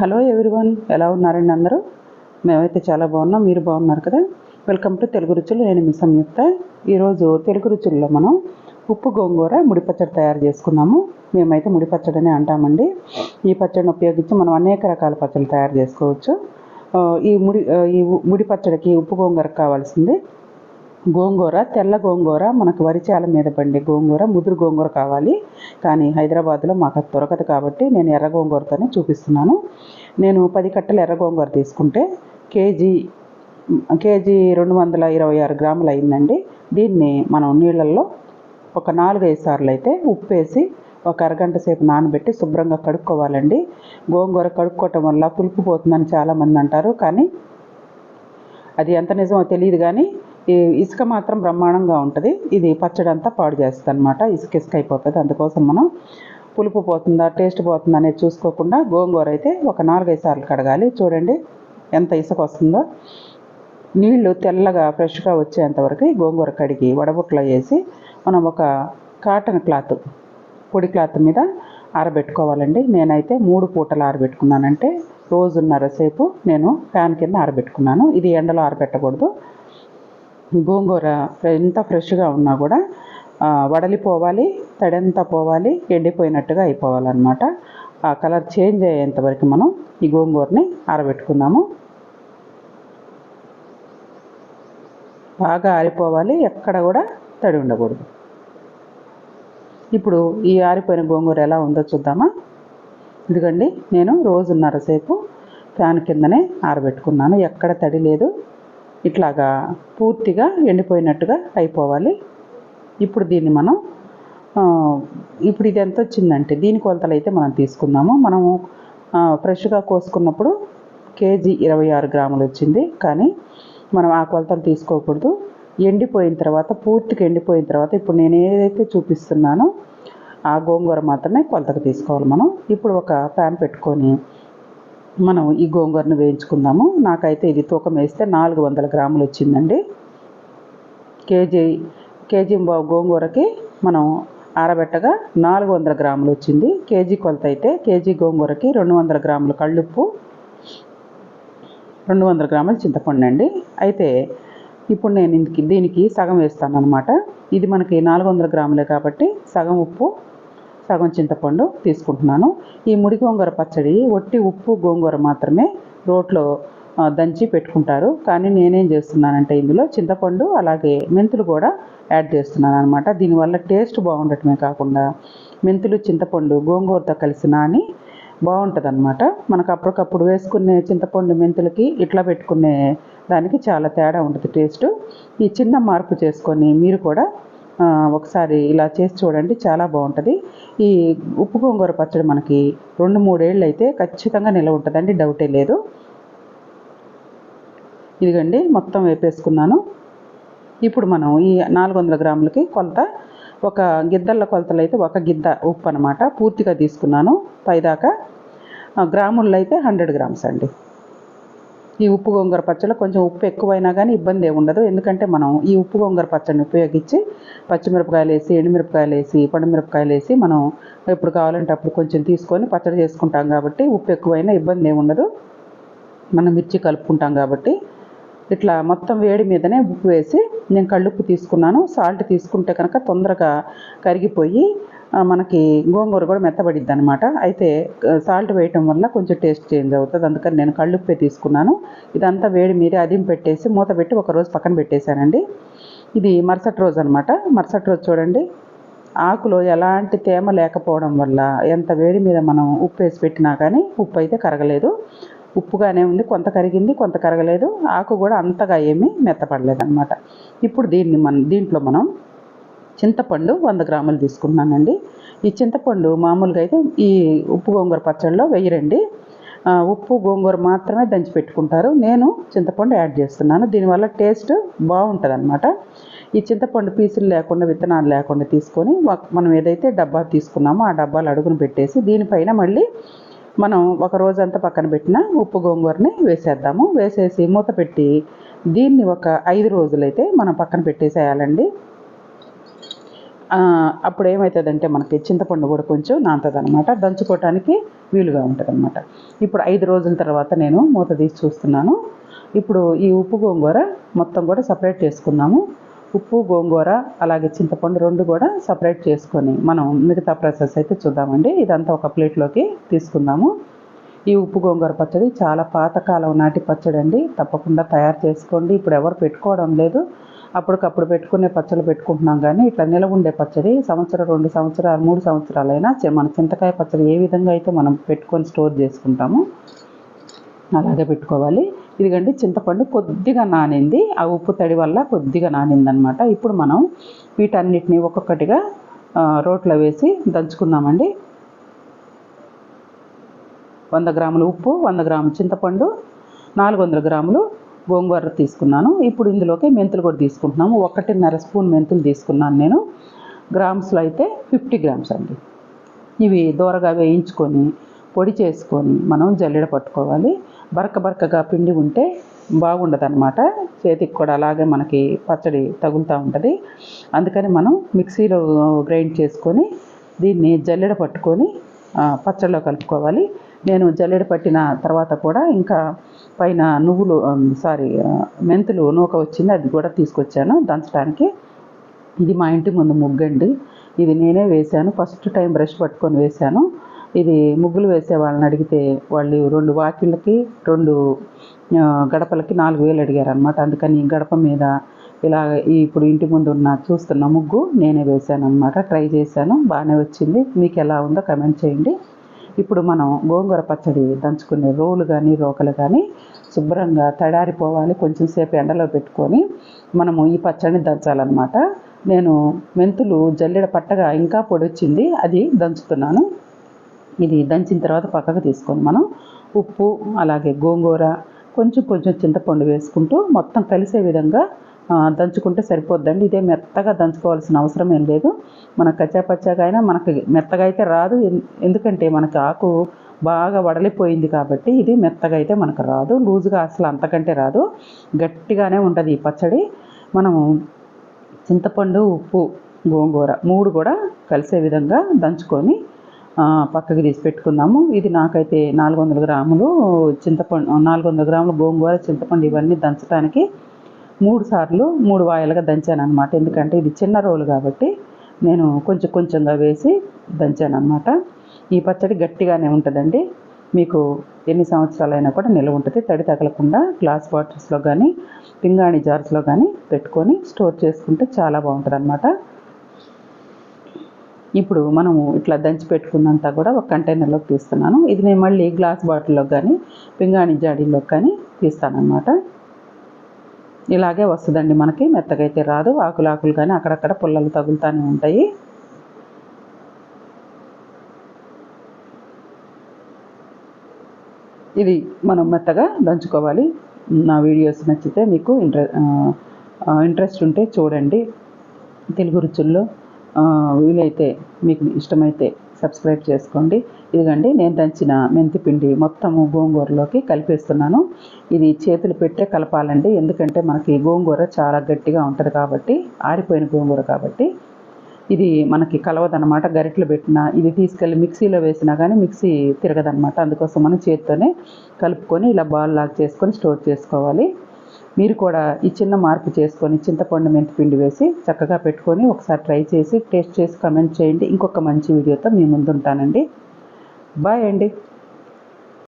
Hello everyone ఎలా ఉన్నారండి అందరూ? మేమైతే చాలా బాగున్నాం మీరు బాగున్నారు కదా? వెల్కమ్ టు తెలుగు రుచులు నేను మీ సంయుక్త. ఈరోజు తెలుగు రుచుల్లో మనం ఉప్పు గోంగూర ముడి పచ్చడి తయారు చేసుకున్నాము మేమైతే ముడి పచ్చడి అంటామండి. ఈ పచ్చడిని ఉపయోగించి మనం అనేక రకాల పచ్చళ్ళు తయారు చేసుకోవచ్చు. ఈ ముడి ఈ ముడి పచ్చడికి ఉప్పు గోంగూరకు కావాల్సింది గోంగూర తెల్ల గోంగూర మనకు వరిచాల మీద పండే గోంగూర ముదురు గోంగూర కావాలి. కానీ హైదరాబాద్లో మాకు అది దొరకదు కాబట్టి నేను ఎర్ర గోంగూరతోనే చూపిస్తున్నాను. నేను పది కట్టలు ఎర్ర గోంగూర తీసుకుంటే కేజీ కేజీ రెండు వందల ఇరవై ఆరు గ్రాములు అయిందండి. దీన్ని మనం నీళ్ళల్లో ఒక నాలుగైదు సార్లు అయితే ఉప్పు వేసి ఒక అరగంట సేపు నానబెట్టి శుభ్రంగా కడుక్కోవాలండి. గోంగూర కడుక్కోవటం వల్ల పులుపు పోతుందని చాలామంది అంటారు. కానీ అది ఎంత నిజమో తెలియదు కానీ ఇసుక మాత్రం బ్రహ్మాండంగా ఉంటుంది. ఇది పచ్చడి అంతా పాడు చేస్తుంది అనమాట ఇసుక ఇసుక అయిపోతుంది అందుకోసం మనం పులుపు పోతుందా టేస్ట్ పోతుందా అనేది చూసుకోకుండా గోంగూర అయితే ఒక నాలుగైదు సార్లు కడగాలి. చూడండి ఎంత ఇసుక వస్తుందో నీళ్ళు తెల్లగా ఫ్రెష్గా వచ్చేంతవరకు గోంగూర కడిగి వడబుట్లో వేసి మనం ఒక కాటన్ క్లాత్ పొడి క్లాత్ మీద ఆరబెట్టుకోవాలండి. నేనైతే మూడు పూటలు ఆరబెట్టుకున్నానంటే రోజున్నర సేపు నేను ఫ్యాన్ కింద ఆరబెట్టుకున్నాను. ఇది ఎండలో ఆరబెట్టకూడదు. గోంగూర ఎంత ఫ్రెష్గా ఉన్నా కూడా వడలిపోవాలి తడంతా పోవాలి ఎండిపోయినట్టుగా అయిపోవాలన్నమాట. ఆ కలర్ చేంజ్ అయ్యేంత వరకు మనం ఈ గోంగూరని ఆరబెట్టుకుందాము. బాగా ఆరిపోవాలి ఎక్కడ కూడా తడి ఉండకూడదు. ఇప్పుడు ఈ ఆరిపోయిన గోంగూర ఎలా ఉందో చూద్దామా? ఇదిగండి నేను రోజున్నర సేపు ఫ్యాన్ కిందనే ఆరబెట్టుకున్నాను. ఎక్కడ తడి లేదు. ఇట్లాగా పూర్తిగా ఎండిపోయినట్టుగా అయిపోవాలి. ఇప్పుడు దీన్ని మనం ఇప్పుడు ఇది ఎంత వచ్చిందంటే దీని కొలతలు అయితే మనం తీసుకుందాము. మనము ఫ్రెష్గా కోసుకున్నప్పుడు కేజీ ఇరవై ఆరు గ్రాములు వచ్చింది. కానీ మనం ఆ కొలతలు తీసుకోకూడదు. ఎండిపోయిన తర్వాత పూర్తిగా ఎండిపోయిన తర్వాత ఇప్పుడు నేను ఏదైతే చూపిస్తున్నానో ఆ గోంగూర మాత్రమే కొలతకు తీసుకోవాలి మనం. ఇప్పుడు ఒక ప్యాన్ పెట్టుకొని మనం ఈ గోంగూరను వేయించుకుందాము. నాకైతే ఇది తూకం వేస్తే నాలుగు వందల గ్రాములు వచ్చిందండి. కేజీ కేజీ బావు గోంగూరకి మనం ఆరబెట్టగా నాలుగు వందల గ్రాములు వచ్చింది. కేజీ కొలత అయితే కేజీ గోంగూరకి రెండు వందల గ్రాములు కళ్ళుప్పు రెండు వందల గ్రాములు చింతపండు అండి. అయితే ఇప్పుడు నేను దీనికి సగం వేస్తాను అనమాట ఇది మనకి నాలుగు వందల గ్రాములే కాబట్టి సగం ఉప్పు సగం చింతపండు తీసుకుంటున్నాను. ఈ ముడి గోంగూర పచ్చడి ఒట్టి ఉప్పు గోంగూర మాత్రమే రోట్లో దంచి పెట్టుకుంటారు. కానీ నేనేం చేస్తున్నానంటే ఇందులో చింతపండు అలాగే మెంతులు కూడా యాడ్ చేస్తున్నాను అనమాట దీనివల్ల టేస్ట్ బాగుండటమే కాకుండా మెంతులు చింతపండు గోంగూరతో కలిసి నాని బాగుంటుంది అనమాట మనకు అప్పటికప్పుడు వేసుకునే చింతపండు మెంతులకి ఇట్లా పెట్టుకునే దానికి చాలా తేడా ఉంటుంది టేస్ట్. ఈ చిన్న మార్పు చేసుకొని మీరు కూడా ఒకసారి ఇలా చేసి చూడండి చాలా బాగుంటుంది. ఈ ఉప్పు గోంగూర పచ్చడి మనకి రెండు మూడేళ్ళు అయితే ఖచ్చితంగా నిల ఉంటుందండి డౌటే లేదు. ఇదిగండి మొత్తం వేపేసుకున్నాను. ఇప్పుడు మనం ఈ నాలుగు వందల గ్రాములకి కొలత ఒక గిద్దల కొలతలు అయితే ఒక గిద్ద ఉప్పు అనమాట పూర్తిగా తీసుకున్నాను పైదాకా. ఆ, గ్రాముల్లో అయితే హండ్రెడ్ గ్రామ్స్ అండి. ఈ ఉప్పు గోంగూర పచ్చడిలో కొంచెం ఉప్పు ఎక్కువైనా కానీ ఇబ్బంది ఏమి ఉండదు. ఎందుకంటే మనం ఈ ఉప్పు గోంగూర పచ్చడిని ఉపయోగించి పచ్చిమిరపకాయలు వేసి ఎండుమిరపకాయలు వేసి పండుమిరపకాయలు వేసి మనం ఎప్పుడు కావాలంటే అప్పుడు కొంచెం తీసుకొని పచ్చడి చేసుకుంటాం కాబట్టి ఉప్పు ఎక్కువైనా ఇబ్బంది ఏమి ఉండదు. మనం మిర్చి కలుపుకుంటాం కాబట్టి ఇట్లా మొత్తం వేడి మీదనే ఉప్పు వేసి నేను కళ్ళుప్పు తీసుకున్నాను. సాల్ట్ తీసుకుంటే కనుక తొందరగా కరిగిపోయి మనకి గోంగూర కూడా మెత్తబడిద్ది అనమాట అయితే సాల్ట్ వేయటం వల్ల కొంచెం టేస్ట్ చేంజ్ అవుతుంది. అందుకని నేను కళ్ళుప్పే తీసుకున్నాను. ఇదంతా వేడి మీద అదిం పెట్టేసి మూత పెట్టి ఒక రోజు పక్కన పెట్టేశానండి. ఇది మరుసటి రోజు అనమాట మరుసటి రోజు చూడండి. ఆకులో ఎలాంటి తేమ లేకపోవడం వల్ల ఎంత వేడి మీద మనం ఉప్పు వేసి పెట్టినా కానీ ఉప్పు అయితే కరగలేదు. ఉప్పుగానే ఉంది. కొంత కరిగింది కొంత కరగలేదు. ఆకు కూడా అంతగా ఏమీ మెత్తపడలేదు అనమాట ఇప్పుడు దీన్ని మనం దీంట్లో మనం చింతపండు వంద గ్రాములు తీసుకున్నానండి ఈ చింతపండు మామూలుగా అయితే ఈ ఉప్పు గోంగూర పచ్చడిలో వెయ్యరండి ఉప్పు గోంగూర మాత్రమే దంచి పెట్టుకుంటారు. నేను చింతపండు యాడ్ చేస్తున్నాను. దీనివల్ల టేస్ట్ బాగుంటుంది అనమాట ఈ చింతపండు పీసులు లేకుండా విత్తనాలు లేకుండా తీసుకొని మనం ఏదైతే డబ్బా తీసుకున్నామో ఆ డబ్బాలు అడుగును పెట్టేసి దీనిపైన మళ్ళీ మనం ఒక రోజంతా పక్కన పెట్టిన ఉప్పు గోంగూరని వేసేద్దాము. వేసేసి మూత పెట్టి దీన్ని ఒక ఐదు రోజులైతే మనం పక్కన పెట్టేసేయాలండి. అప్పుడు ఏమవుతుందంటే మనకి చింతపండు కూడా కొంచెం నానుతుంది అనమాట దంచుకోవటానికి వీలుగా ఉంటుంది అనమాట ఇప్పుడు ఐదు రోజుల తర్వాత నేను మూత తీసి చూస్తున్నాను. ఇప్పుడు ఈ ఉప్పు గోంగూర మొత్తం కూడా సపరేట్ చేసుకుందాము ఉప్పు గోంగూర అలాగే చింతపండు రెండు కూడా సపరేట్ చేసుకొని మనం మిగతా ప్రాసెస్ అయితే చూద్దామండి. ఇదంతా ఒక ప్లేట్లోకి తీసుకుందాము. ఈ ఉప్పు గోంగూర పచ్చడి చాలా పాతకాలం నాటి పచ్చడి అండి తప్పకుండా తయారు చేసుకోండి. ఇప్పుడు ఎవరు పెట్టుకోవడం లేదు. అప్పటికప్పుడు పెట్టుకునే పచ్చళ్ళు పెట్టుకుంటున్నాం కానీ ఇట్లా నిలవ ఉండే పచ్చడి సంవత్సరం రెండు సంవత్సరాలు మూడు సంవత్సరాలైనా మన చింతకాయ పచ్చడి ఏ విధంగా అయితే మనం పెట్టుకొని స్టోర్ చేసుకుంటామో అలాగే పెట్టుకోవాలి. ఇదిగండి చింతపండు కొద్దిగా నానింది. ఆ ఉప్పు తడి వల్ల కొద్దిగా నానిందనమాట. ఇప్పుడు మనం వీటన్నిటిని ఒక్కొక్కటిగా రోట్లో వేసి దంచుకుందామండి. వంద గ్రాములు ఉప్పు వంద గ్రాములు చింతపండు నాలుగు వందల గ్రాములు గోంగూర తీసుకున్నాను. ఇప్పుడు ఇందులోకి మెంతులు కూడా తీసుకుంటున్నాము. ఒకటిన్నర స్పూన్ మెంతులు తీసుకున్నాను నేను. గ్రామ్స్లో అయితే ఫిఫ్టీ గ్రామ్స్ అండి. ఇవి దూరగా వేయించుకొని పొడి చేసుకొని మనం జల్లెడ పట్టుకోవాలి. బరక బరకగా పిండి ఉంటే బాగుండదు అనమాట చేతికి కూడా అలాగే మనకి పచ్చడి తగులుతూ ఉంటుంది. అందుకని మనం మిక్సీలో గ్రైండ్ చేసుకొని దీన్ని జల్లెడ పట్టుకొని పచ్చడిలో కలుపుకోవాలి. నేను జల్లెడ పట్టిన తర్వాత కూడా ఇంకా పైన నువ్వులు సారీ మెంతులు నూక వచ్చింది అది కూడా తీసుకొచ్చాను దంచడానికి ఇది మా ఇంటి ముందు ముగ్గండి. ఇది నేనే వేశాను. ఫస్ట్ టైం బ్రష్ పట్టుకొని వేశాను. ఇది ముగ్గులు వేసే వాళ్ళని అడిగితే వాళ్ళు రెండు వాకిళ్ళకి రెండు గడపలకి నాలుగు వేలు అడిగారు అనమాట అందుకని గడప మీద ఇలా ఇప్పుడు ఇంటి ముందు ఉన్న చూస్తున్న ముగ్గు నేనే వేశాను అనమాట ట్రై చేశాను. బాగానే వచ్చింది. మీకు ఎలా ఉందో కమెంట్ చేయండి. ఇప్పుడు మనం గోంగూర పచ్చడి దంచుకునే రోలు కానీ రోకలు కానీ శుభ్రంగా తడారిపోవాలి కొంచెం సేపు ఎండలో పెట్టుకొని మనము ఈ పచ్చడిని దంచాలన్నమాట. నేను మెంతులు జల్లెడ పట్టగా ఇంకా పొడి వచ్చింది అది దంచుతున్నాను. ఇది దంచిన తర్వాత పక్కకు తీసుకొని మనం ఉప్పు అలాగే గోంగూర కొంచెం కొంచెం చింతపండు వేసుకుంటూ మొత్తం కలిసే విధంగా దంచుకుంటే సరిపోద్దండి. ఇదే మెత్తగా దంచుకోవాల్సిన అవసరం ఏం లేదు. మన కచ్చాపచ్చాగా అయినా మనకి మెత్తగా అయితే రాదు. ఎందుకంటే మనకి ఆకు బాగా వడలిపోయింది కాబట్టి ఇది మెత్తగా అయితే మనకు రాదు. లూజుగా అసలు అంతకంటే రాదు. గట్టిగానే ఉంటుంది ఈ పచ్చడి. మనము చింతపండు ఉప్పు గోంగూర మూడు కూడా కలిసే విధంగా దంచుకొని పక్కకి తీసి పెట్టుకుందాము. ఇది నాకైతే నాలుగు వందల గ్రాములు చింతపండు నాలుగు వందల గ్రాములు గోంగూర చింతపండు ఇవన్నీ దంచడానికి మూడు సార్లు మూడు వాయిలుగా దంచాను అనమాట ఎందుకంటే ఇది చిన్న రోలు కాబట్టి నేను కొంచెం కొంచెంగా వేసి దంచాను అనమాట ఈ పచ్చడి గట్టిగానే ఉంటుందండి. మీకు ఎన్ని సంవత్సరాలైనా కూడా నిల్వ ఉంటుంది. తడి తగలకుండా గ్లాస్ బాటిల్స్లో కానీ పింగాణి జార్స్లో కానీ పెట్టుకొని స్టోర్ చేసుకుంటే చాలా బాగుంటుంది అనమాట ఇప్పుడు మనము ఇట్లా దంచి పెట్టుకున్నంతా కూడా ఒక కంటైనర్లోకి తీస్తున్నాను. ఇది నేను మళ్ళీ గ్లాస్ బాటిల్లో కానీ పింగాణి జాడీల్లో కానీ తీస్తానన్నమాట. ఇలాగే వస్తుందండి. మనకి మెత్తగైతే రాదు. ఆకులు ఆకులు కానీ అక్కడక్కడ పుల్లలు తగులుతూనే ఉంటాయి. ఇది మనం మెత్తగా దంచుకోవాలి. నా వీడియోస్ నచ్చితే మీకు ఇంట్రె ఇంట్రెస్ట్ ఉంటే చూడండి. తెలుగు రుచుల్లో వీలైతే మీకు ఇష్టమైతే సబ్స్క్రైబ్ చేసుకోండి. ఇదిగండి నేను దంచిన మెంతిపిండి మొత్తము గోంగూరలోకి కలిపేస్తున్నాను. ఇది చేతులు పెట్టే కలపాలండి ఎందుకంటే మనకి గోంగూర చాలా గట్టిగా ఉంటుంది కాబట్టి ఆరిపోయిన గోంగూర కాబట్టి. ఇది మనకి కలవదనమాట గరిట్లు పెట్టినా ఇది తీసుకెళ్ళి మిక్సీలో వేసినా కానీ మిక్సీ తిరగదనమాట అందుకోసం మనం చేతితోనే కలుపుకొని ఇలా బాల్ లాగా చేసుకొని స్టోర్ చేసుకోవాలి. మీరు కూడా ఈ చిన్న మార్పు చేసుకొని చింతపండు మెంతి పిండి వేసి చక్కగా పెట్టుకొని ఒకసారి ట్రై చేసి టేస్ట్ చేసి కమెంట్ చేయండి. ఇంకొక మంచి వీడియోతో మీ ముందు ఉంటానండి బాయ్ అండి.